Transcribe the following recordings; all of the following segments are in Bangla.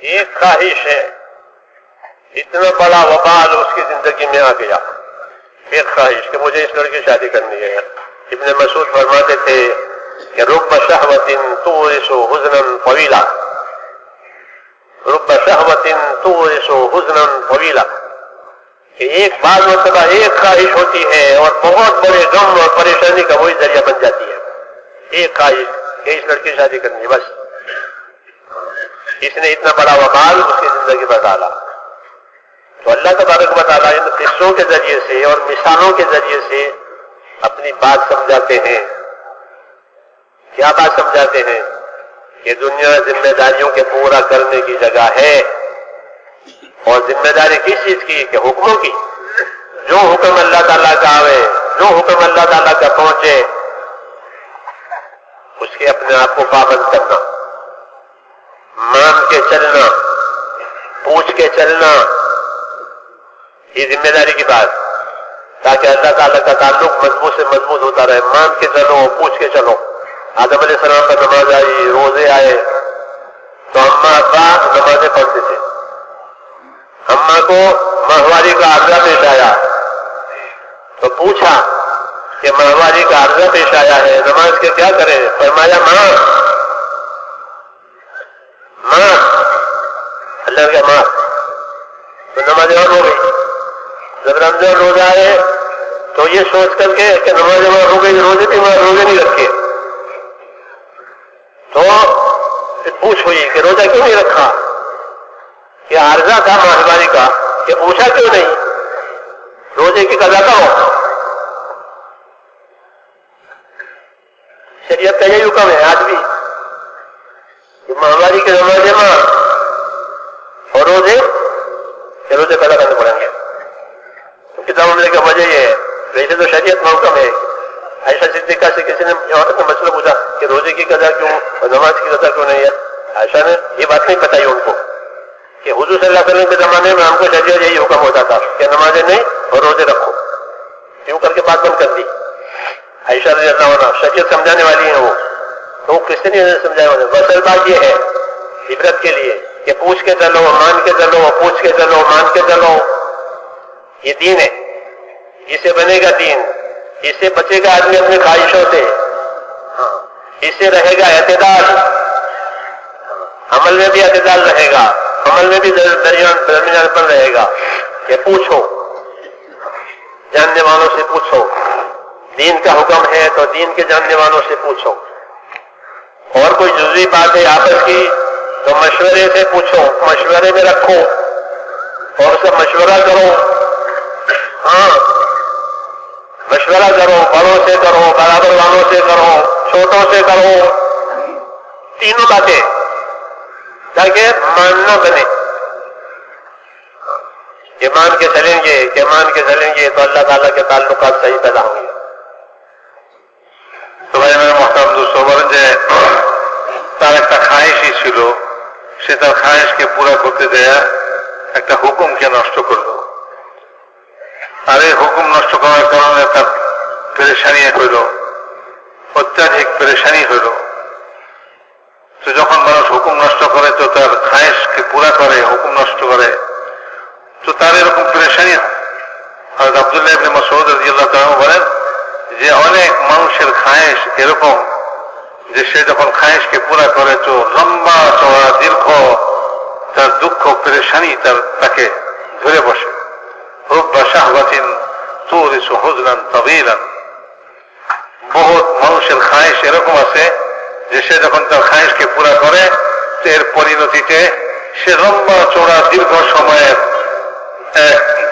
ایک خواہش ہے، اتنا بڑا وبال اس کی زندگی میں آ گیا۔ ایک خواہش کہ مجھے اس لڑکی شادی کرنی ہے۔ ابن مسعود فرماتے تھے کہ رب شہوتن تو ایسو حزن فویلا رب شہوتن تو ایسو حزن فویلا کہ ایک بعض مرتبہ ایک خواہش ہوتی ہے اور بہت بڑے غم اور پریشانی کا وہی ذریعہ بن جاتی ہے۔ ایک خواہش کہ اس لڑکی شادی کرنی ہے، بس۔ اس نے اتنا بڑا وبال اس کی زندگی میں ڈالا۔ تو اللہ تبارک و تعالیٰ ان قصوں کے ذریعے سے اور مثالوں کے ذریعے سے اپنی بات سمجھاتے ہیں۔ کیا بات سمجھاتے ہیں؟ کہ دنیا ذمہ داریوں کے پورا کرنے کی جگہ ہے اور ذمہ داری کس چیز کی؟ کہ حکموں کی۔ جو حکم اللہ تعالیٰ کا آوے، جو حکم اللہ تعالیٰ کا پہنچے، اس کے اپنے آپ کو پابند کرنا۔ کے چلنا، پوچھ کے چلنا یہ ذمہ داری کی بات۔ تاکہ اللہ تعالیٰ کا تعلق مضبوط سے مضبوط ہوتا رہے۔ مان کے چلو، پوچھ کے چلو۔ آدم علیہ السلام کا نماز آئی، روزے آئے۔ تو اما ابا نمازیں پڑھتے تھے۔ اما کو ماہواری کا عرضہ پیش آیا۔ تو پوچھا کہ ماہواری کا عرضہ پیش آیا ہے، نماز کے کیا کریں فرمایا، ماں ہاں اللہ کے ماں تو نماز اور ہو گئی۔ جب رمضان روزہ آئے، تو یہ سوچ کر کے کہ نماز اور ہو گئی، روزے کی ماں روزے نہیں رکھے تو پوچھ ہوئی کہ روزہ کیوں نہیں رکھا؟ یہ عارضہ تھا ماہواری کا۔ کہ پوچھا کیوں نہیں؟ روزے کی قضا کا ہو شریعت کا یہی حکم ہے، آج بھی۔ مہاماری کے زمانے میں فروز ہے کہ روزے پیدا کرنے پڑیں گے۔ کتاب ملنے کا وجہ یہ ہے، ویسے تو شریعت محکم ہے۔ عائشہ صدیقہ سے کسی نے عورت نے مسئلہ پوچھا کہ روزے کی قدر کیوں اور نماز کی قدر کیوں نہیں ہے؟ ایسا نے یہ بات نہیں بتائی ان کو کہ حضور صلی اللہ علیہ وسلم کے زمانے میں ہم کو شریعت یہی حکم ہوتا تھا کہ نمازیں نہیں اور روزے رکھو۔ یوں کر کے بات بند کر دی۔ ایسا رضی اللہ عنہ، شریعت سمجھانے تو کس نے سمجھایا ہوتا ہے بات یہ ہے عبرت کے لیے کہ پوچھ کے چلو، مان کے چلو پوچھ کے چلو، مان کے چلو۔ یہ دین ہے۔ اس سے بنے گا دین۔ اس سے بچے گا آدمی اپنی خواہشوں سے۔ ہاں۔ اس سے رہے گا اعتدال۔ عمل میں بھی اعتدال رہے گا۔ عمل میں بھی درمیان پر رہے گا۔ کہ پوچھو۔ جاننے والوں سے پوچھو۔ دین کا حکم ہے تو دین کے جاننے والوں سے پوچھو۔ اور کوئی جزوی بات ہے آپس کی تو مشورے سے پوچھو، مشورے میں رکھو اور سے مشورہ کرو۔ ہاں مشورہ کرو، بڑوں سے کرو، برابر والوں سے کرو، چھوٹوں سے کرو۔ تینوں باتیں۔ تاکہ ماننا بنے۔ یہ مان کے چلیں گے کہ مان کے چلیں گے تو اللہ تعالیٰ کے تعلقات صحیح پیدا ہوں گے۔ تو بھائی میرے محترم دوستوں برجے খায়েশই ছিল, সে তার খায়েশকে পুরা করতে দেয়া একটা হুকুমকে নষ্ট করল। আর এই হুকুম নষ্ট করার কারণে তার পেরেশানি হইল, অত্যাধিক পেরেশানি হইল। তো যখন মানুষ হুকুম নষ্ট করে, তো তার খায়েশকে পুরা করে, হুকুম নষ্ট করে, তো তার এরকম পেরেশানি হয়। আবদুল্লাহ তাআলা বলেন যে, অনেক মানুষের খায়েশ এরকম যে সে যখন খায়েশকে পুরা করে তো লম্বা চড়া দীর্ঘ, তার দুঃখ পেরেশানি তার তাকে ধরে বসে। রব্বা শাহবাতিন তুরিসু হুজনান তাবিলান বহুত মানুষের খায়েশ এরকম আছে যে সে যখন তার খায়েশকে পুরা করে এর পরিণতিতে সে লম্বা চড়া দীর্ঘ সময়ের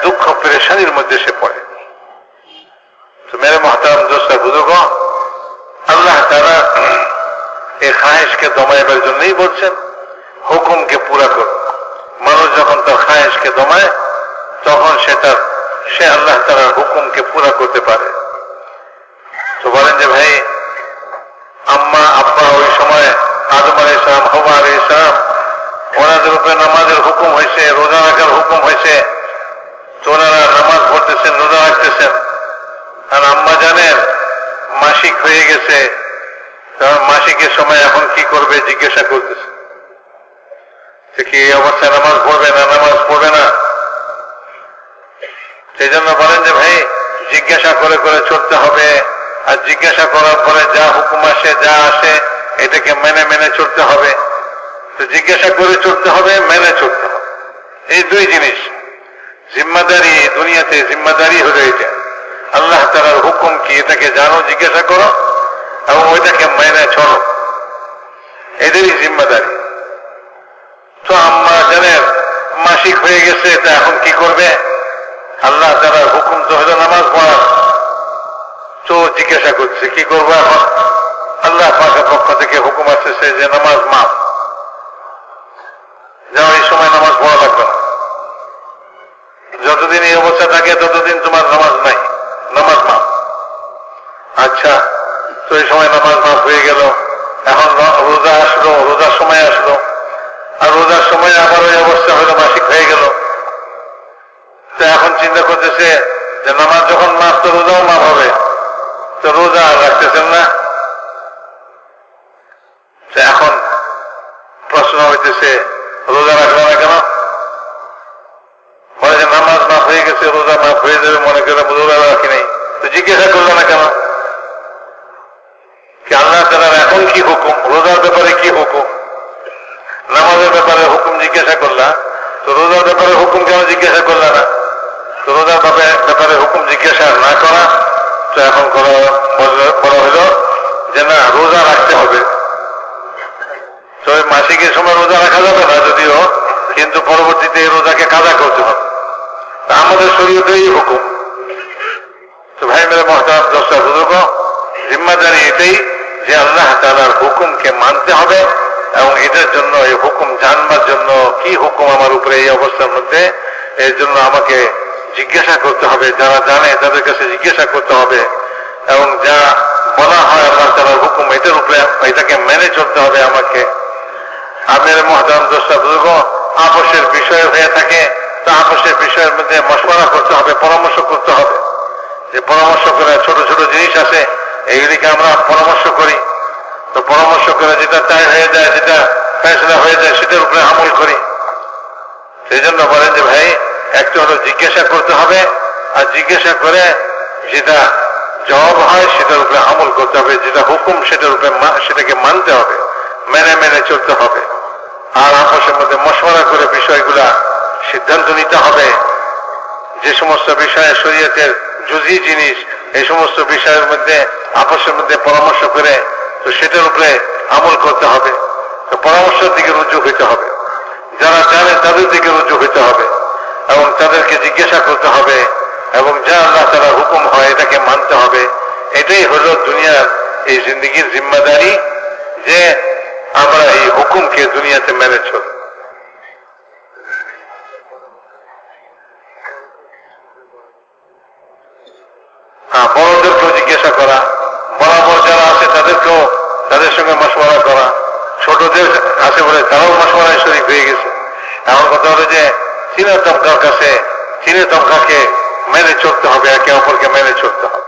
দুঃখ পেরেশানির মধ্যে সে পড়ে। মেরে মহতারাম দোস্তা বুজুর্গ আল্লাহ তারা এই খায়েশকে দমাইবার জন্যই বলছেন, হুকুমকে পুরা কর। মানুষ যখন তার খায়েশকে দমায়, তখন সে তার, সে আল্লাহ তালার হুকুমকে পুরা করতে পারে। তো বলেন যে ভাই, আম্মা, আব্বা ওই সময় আদম আলী ইসলাম হবা আলী ইসলাম ওনাদের উপরে নামাজের হুকুম হয়েছে রোজা রাখার হুকুম হয়েছে তো ওনারা নামাজ পড়তেছেন, রোজা রাখতেছেন আর আম্মা জানেন মাসিক হয়ে গেছে। মাসিকের সময় এখন কি করবে জিজ্ঞাসা করতেছে। সে কি এই অবস্থায় নামাজ পড়বে না, নামাজ পড়বে না? সেই জন্য বলেন যে, ভাই, জিজ্ঞাসা করে করে চলতে হবে। আর জিজ্ঞাসা করার পরে যা হুকুম আসে, যা আসে, এটাকে মেনে মেনে চলতে হবে। তো জিজ্ঞাসা করে চলতে হবে, মেনে চলতে হবে। এই দুই জিনিস, জিম্মাদারি দুনিয়াতে জিম্মাদারি হলো এটা। আল্লাহ তালার হুকুম কি এটাকে জানো, জিজ্ঞাসা করো, এবং ওইটাকে মেনে চলো। এদেরই জিম্মাদারি। তো আম্মা জানের মাসিক হয়ে গেছে, তা এখন কি করবে? আল্লাহ তালার হুকুম তো হলো নামাজ পড়া। তো জিজ্ঞাসা করছে, কি করব এখন? আল্লাহ পাকের পক্ষ থেকে হুকুম আসতেছে যে নামাজ মাপ যাও, এই সময় নামাজ পড়া লাগবে না। যতদিন এই অবস্থা থাকে, ততদিন তোমার নামাজ নাই। নামাজ মাপ আচ্ছা তো এই সময় নামাজ মাপ হয়ে গেল। এখন রোজা আসলো, রোজার সময় আসলো। আর রোজার সময় আবার ওই অবস্থা হলো, মাসিক হয়ে গেল। তো এখন চিন্তা করতেছে যে নামাজ যখন মাপ তো রোজাও মাপ হবে। তো রোজা রাখতেছেন না। এখন প্রশ্ন হইতেছে, রোজা রাখল না কেন বলে যে নামাজ মাফ হয়ে গেছে রোজা মাফ হয়ে যাবে, মনে করে রোজা রাখি নাই। তো জিজ্ঞাসা করল না কেন? কি আল্লাহ তালার এখন কি হুকুম? রোজার ব্যাপারে কি হুকুম? নামাজের ব্যাপারে হুকুম জিজ্ঞাসা করলা? তো রোজার ব্যাপারে হুকুম কেন জিজ্ঞাসা করলা না? তো রোজার ব্যাপারে হুকুম জিজ্ঞাসা না করা, তো এখন করা হলো যে, না, রোজা রাখতে হবে। তো মাসিকের সময় রোজা রাখা যাবে না যদিও, কিন্তু পরবর্তীতে রোজাকে কাজা করতে হবে। আমাদের শরীয়তে এই হুকুম। তো ভাই মেরে মহতারাম দশটা বুজুর্গ জিম্মাদারি এটাই যে আল্লাহ তালার হুকুমকে মানতে হবে এবং এটার জন্য, এই হুকুম জানবার জন্য কি হুকুম আমার উপরে এই অবস্থার মধ্যে, এর জন্য আমাকে জিজ্ঞাসা করতে হবে, যারা জানে তাদের কাছে জিজ্ঞাসা করতে হবে এবং যা বলা হয় আল্লাহ তালার হুকুম এটার উপরে এটাকে মেনে চলতে হবে আমাকে। আমের মহাদান দোষটা বুঝব আপসের বিষয় হয়ে থাকে। আপসের বিষয়ের মধ্যে মশওয়ারা করতে হবে, পরামর্শ করতে হবে। যে পরামর্শ করে ছোট ছোট জিনিস আছে এইগুলিকে আমরা পরামর্শ করি। তো পরামর্শ করে যেটা তাই হয়ে যায়, যেটা ফেসলা হয়ে যায়, সেটার উপরে আমল করি। সেই জন্য বলেন যে, ভাই, একটা হলো জিজ্ঞাসা করতে হবে। আর জিজ্ঞাসা করে যেটা জবাব হয়, সেটার উপরে আমল করতে হবে। যেটা হুকুম, সেটার উপরে সেটাকে মানতে হবে। মেনে মেনে চলতে হবে। আর আপসের মধ্যে মশওয়ারা করে বিষয়গুলা সিদ্ধান্ত নিতে হবে যে সমস্ত বিষয়ে শরীয়তের জুজি জিনিস, এই সমস্ত বিষয়ের মধ্যে আপসের মধ্যে পরামর্শ করে, তো সেটার উপরে আমল করতে হবে। তো পরামর্শের দিকে রুজু হইতে হবে। যারা জানে তাদের দিকে রুজু হইতে হবে। এবং তাদেরকে জিজ্ঞাসা করতে হবে। এবং যা আল্লাহ তারা হুকুম হয় এটাকে মানতে হবে। এটাই হলো দুনিয়ার এই জিন্দগির জিম্মাদারি যে আমরা এই হুকুমকে দুনিয়াতে মেনে চলি। বড়দেরকেও জিজ্ঞাসা করা, বরাবর যারা আছে তাদেরকেও, তাদের সঙ্গে মশওয়ারা করা। ছোটদের আছে বলে তারাও মশওয়ারায় শরীর হয়ে গেছে। এমন কথা হলো যে, চীনের তমকার কাছে, চীনের তমকাকে মেনে চলতে হবে, একে অপরকে মেনে চলতে হবে।